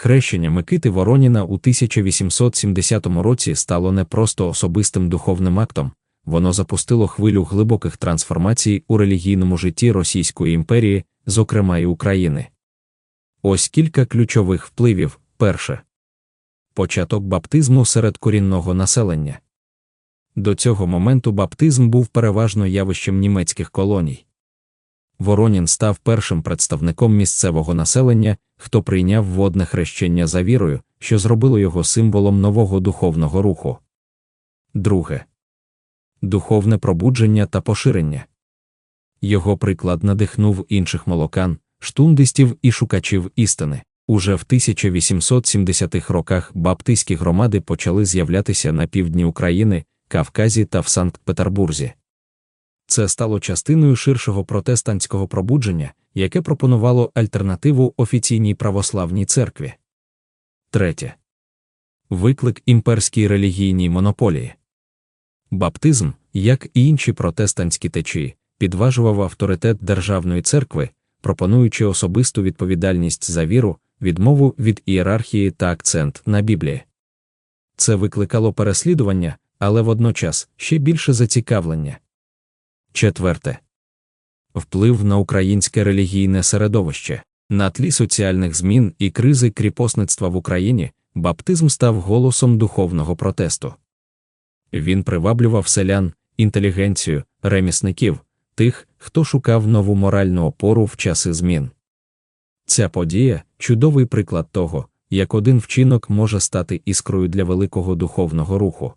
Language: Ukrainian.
Хрещення Микити Вороніна у 1870 році стало не просто особистим духовним актом, воно запустило хвилю глибоких трансформацій у релігійному житті Російської імперії, зокрема й України. Ось кілька ключових впливів. Перше початок баптизму серед корінного населення. До цього моменту баптизм був переважно явищем німецьких колоній. Воронін став першим представником місцевого населення, хто прийняв водне хрещення за вірою, що зробило його символом нового духовного руху. Друге духовне пробудження та поширення. Його приклад надихнув інших молокан, штундистів і шукачів істини. Уже в 1870-х роках баптистські громади почали з'являтися на півдні України, Кавказі та в Санкт-Петербурзі. Це стало частиною ширшого протестантського пробудження, яке пропонувало альтернативу офіційній православній церкві. Третє. Виклик імперській релігійній монополії. Баптизм, як і інші протестантські течії, підважував авторитет державної церкви, пропонуючи особисту відповідальність за віру, відмову від ієрархії та акцент на Біблії. Це викликало переслідування, але водночас ще більше зацікавлення. Четверте вплив на українське релігійне середовище. На тлі соціальних змін і кризи кріпосництва в Україні баптизм став голосом духовного протесту. Він приваблював селян, інтелігенцію, ремісників, тих, хто шукав нову моральну опору в часи змін. Ця подія чудовий приклад того, як один вчинок може стати іскрою для великого духовного руху.